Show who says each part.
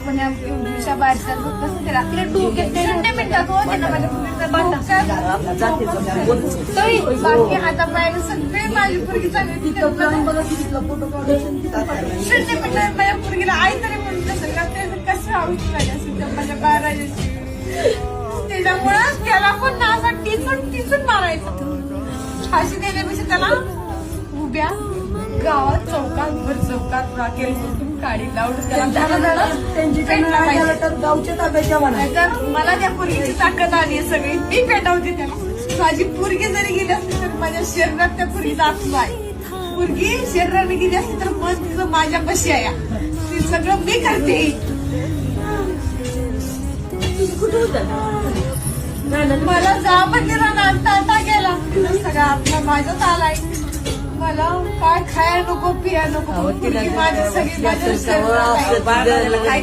Speaker 1: आपण या दिवसा बाहेर चाललो कसं त्याला तिला डोक्यात शून्य मिनिटात होते ना माझ्या मुलीचा डोक्यात तरी बाकी हातापायाला सगळे माझी पोरगी चांगली शून्य मिनिटात माझ्या पोरगीला आई तरी म्हणत असेल का ते कसं झाले असेल त्या माझ्या बाळाची. त्याच्यामुळं त्याला पण ना असं टिचून टिचून मारायचं. फाशी देण्यापेक्षा त्याला उभ्या गावात चौकात भर चौकात राखेल काढी.
Speaker 2: गावच्या ताब्याच्या
Speaker 1: नाहीतर मला त्या पोरगीची ताकद आली आहे सगळी. मी पेटवते त्याला. माझी पोरगी जरी गेली असली तर माझ्या शरीरात त्या पोरगीचा आत्मा आहे. पोरगी शरीराने गेली असली तर मन तिचं माझ्या पशी आहे. ते सगळं मी करते.
Speaker 2: कुठे होता?
Speaker 1: मला जा आणता गेला. सगळा आत्मा माझ्याच आलाय. खायला नको पिया नको माझी सगळी माझ्या